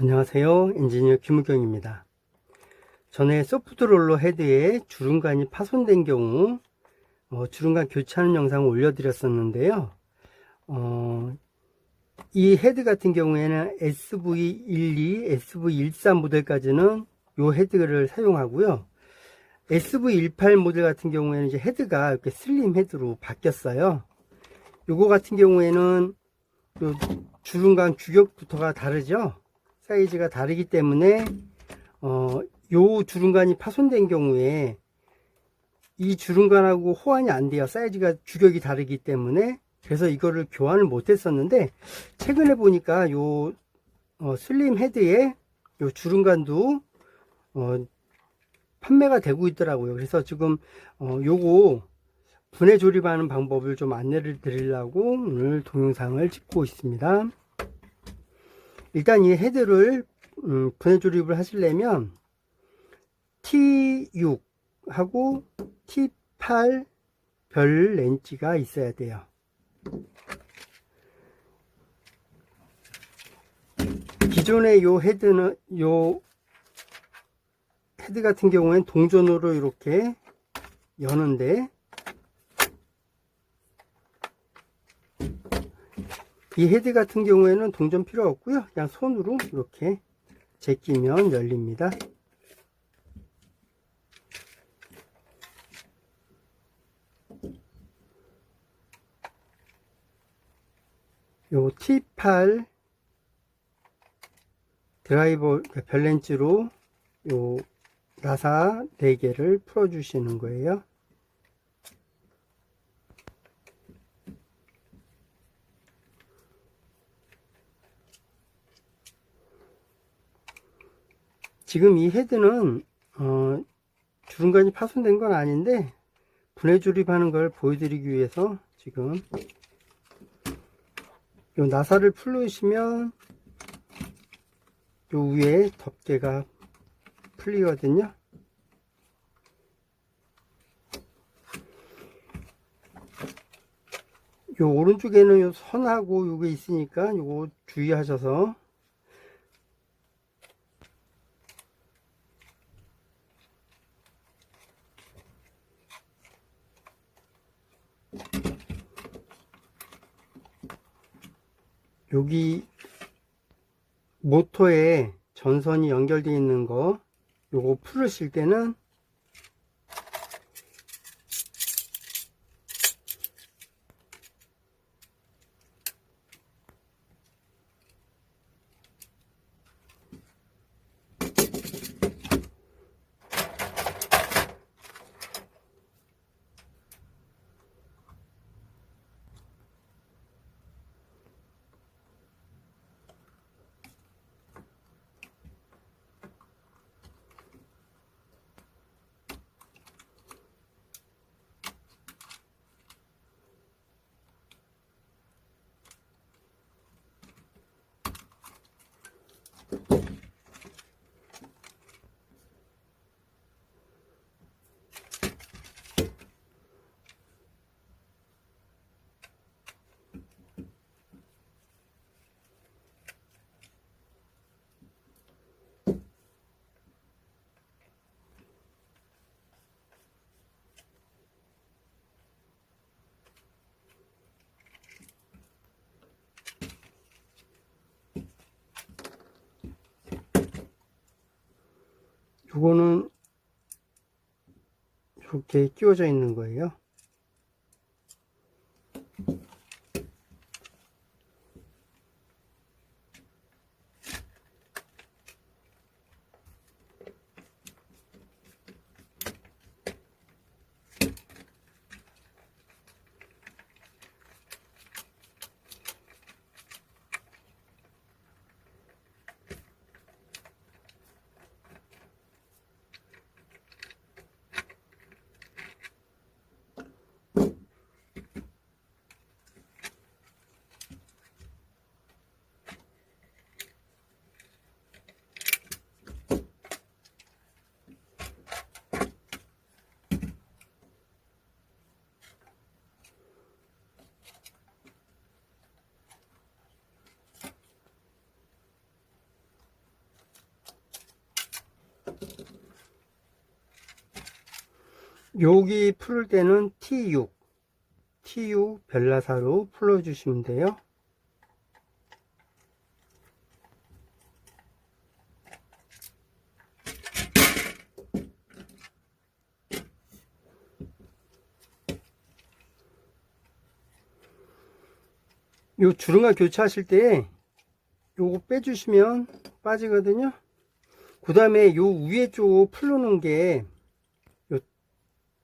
안녕하세요. 엔지니어 김우경입니다. 전에 소프트롤러 헤드에 주름간이 파손된 경우 어, 주름간 교체하는 영상을 올려드렸었는데요. 어, 이 헤드 같은 경우에는 SV12, SV13 모델까지는 이 헤드를 사용하고요. SV18 모델 같은 경우에는 이제 헤드가 이렇게 슬림 헤드로 바뀌었어요. 요거 같은 경우에는 요 주름간 규격부터가 다르죠. 사이즈가 다르기 때문에 어, 요 주름간이 파손된 경우에 이 주름간하고 호환이 안 돼요. 사이즈가 규격이 다르기 때문에 그래서 이거를 교환을 못 했었는데 최근에 보니까 요 어, 슬림 헤드에 요 주름간도 어, 판매가 되고 있더라고요. 그래서 지금 어, 요거 분해 조립하는 방법을 좀 안내를 드리려고 오늘 동영상을 찍고 있습니다. 일단 이 헤드를 음, 분해 조립을 하시려면 T6 하고 T8 별 렌치가 있어야 돼요. 기존의 요 헤드는 요 헤드 같은 경우에는 동전으로 이렇게 여는데 이 헤드 같은 경우에는 동전 필요 없고요. 그냥 손으로 이렇게 제끼면 열립니다. 요 T8 드라이버 별렌치로 요 나사 4개를 풀어 주시는 거예요. 지금 이 헤드는 어, 주름간이 파손된 건 아닌데 분해 조립하는 걸 보여드리기 위해서 지금 요 나사를 풀으시면 요 위에 덮개가 풀리거든요. 요 오른쪽에는 요 선하고 요게 있으니까 요거 주의하셔서 여기 모터에 전선이 연결되어 있는 거 요거 풀으실 때는 요거는 이렇게 끼워져 있는 거예요. 여기 풀을 때는 T6, T6 별나사로 풀어주시면 돼요. 요 주름과 교체하실 때 요거 빼주시면 빠지거든요. 그 다음에 요 위에 쪽 풀르는 게요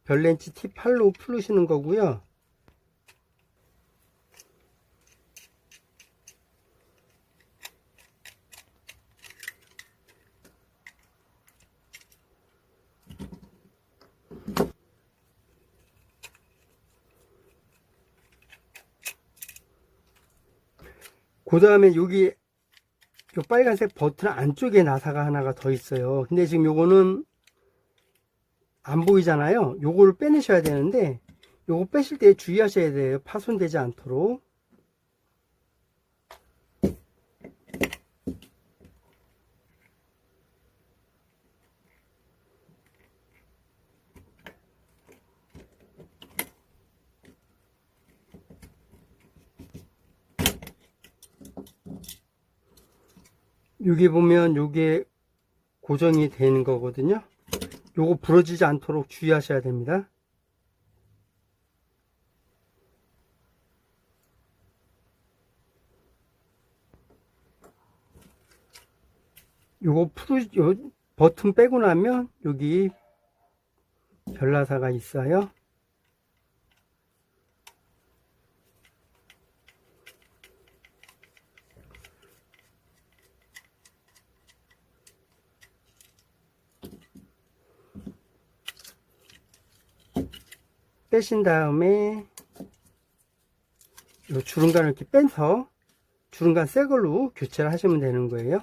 별렌치 T8로 풀으시는 거고요. 그 다음에 여기 요 빨간색 버튼 안쪽에 나사가 하나가 더 있어요. 근데 지금 요거는 안 보이잖아요. 요거를 빼내셔야 되는데 요거 빼실 때 주의하셔야 돼요. 파손되지 않도록. 여기 보면 요게 고정이 되는 거거든요. 요거 부러지지 않도록 주의하셔야 됩니다. 요거 풀, 요 버튼 빼고 나면 여기 별나사가 있어요. 빼신 다음에 요 주름간을 이렇게 빼서 주름간 새 걸로 교체를 하시면 되는 거예요.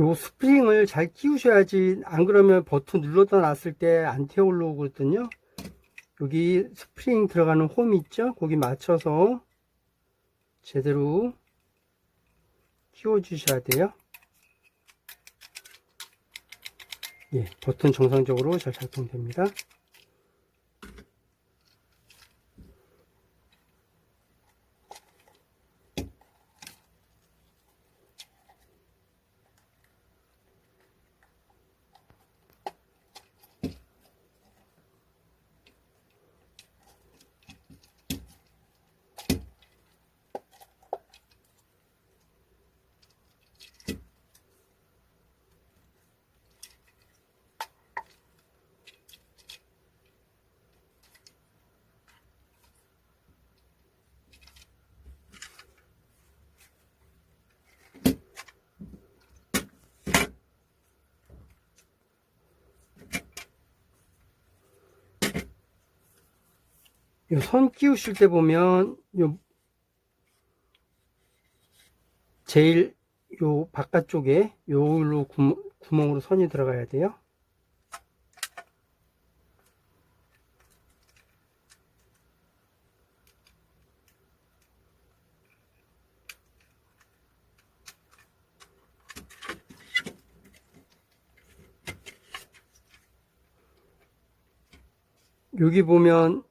요 스프링을 잘 끼우셔야지 안 그러면 버튼 눌러다 놨을 때안 태워 올라오거든요. 여기 스프링 들어가는 홈 있죠? 거기 맞춰서 제대로 끼워 주셔야 돼요. 예, 버튼 정상적으로 잘 작동됩니다 선 끼우실 때 보면 요 제일 요 바깥쪽에 요로 구멍, 으로 선이 들어가야 돼요. 여기 보면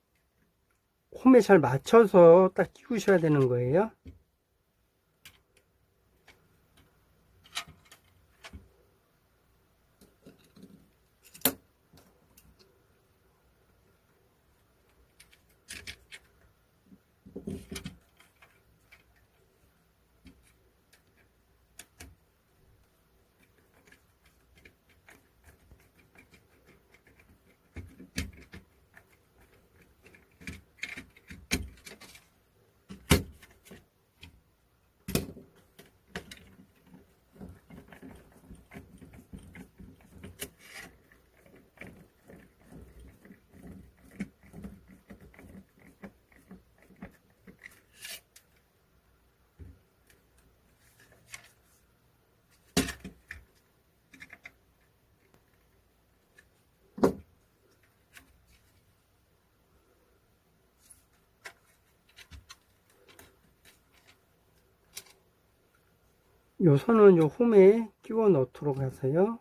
홈에 잘 맞춰서 딱 끼우셔야 되는 거예요. 요 선은 요 홈에 끼워 넣도록 하세요.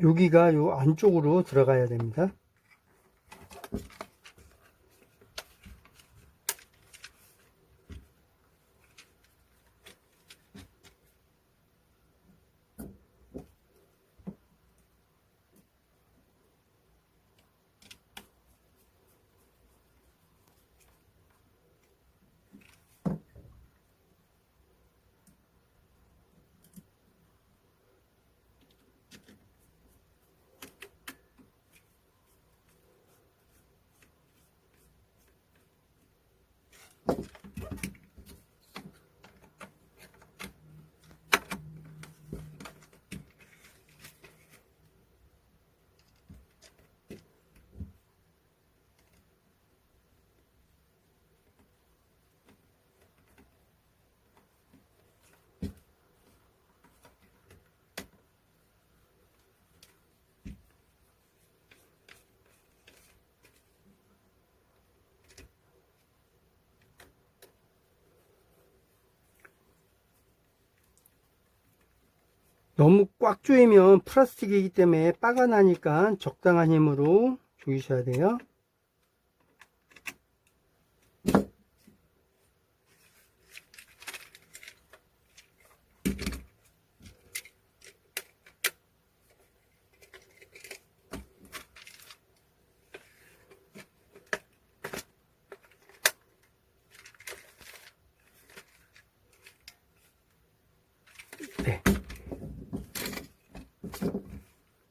여기가 요 안쪽으로 들어가야 됩니다. 너무 꽉 조이면 플라스틱이기 때문에 빠가 나니까 적당한 힘으로 조이셔야 돼요.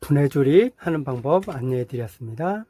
분해 조립 하는 방법 안내해 드렸습니다.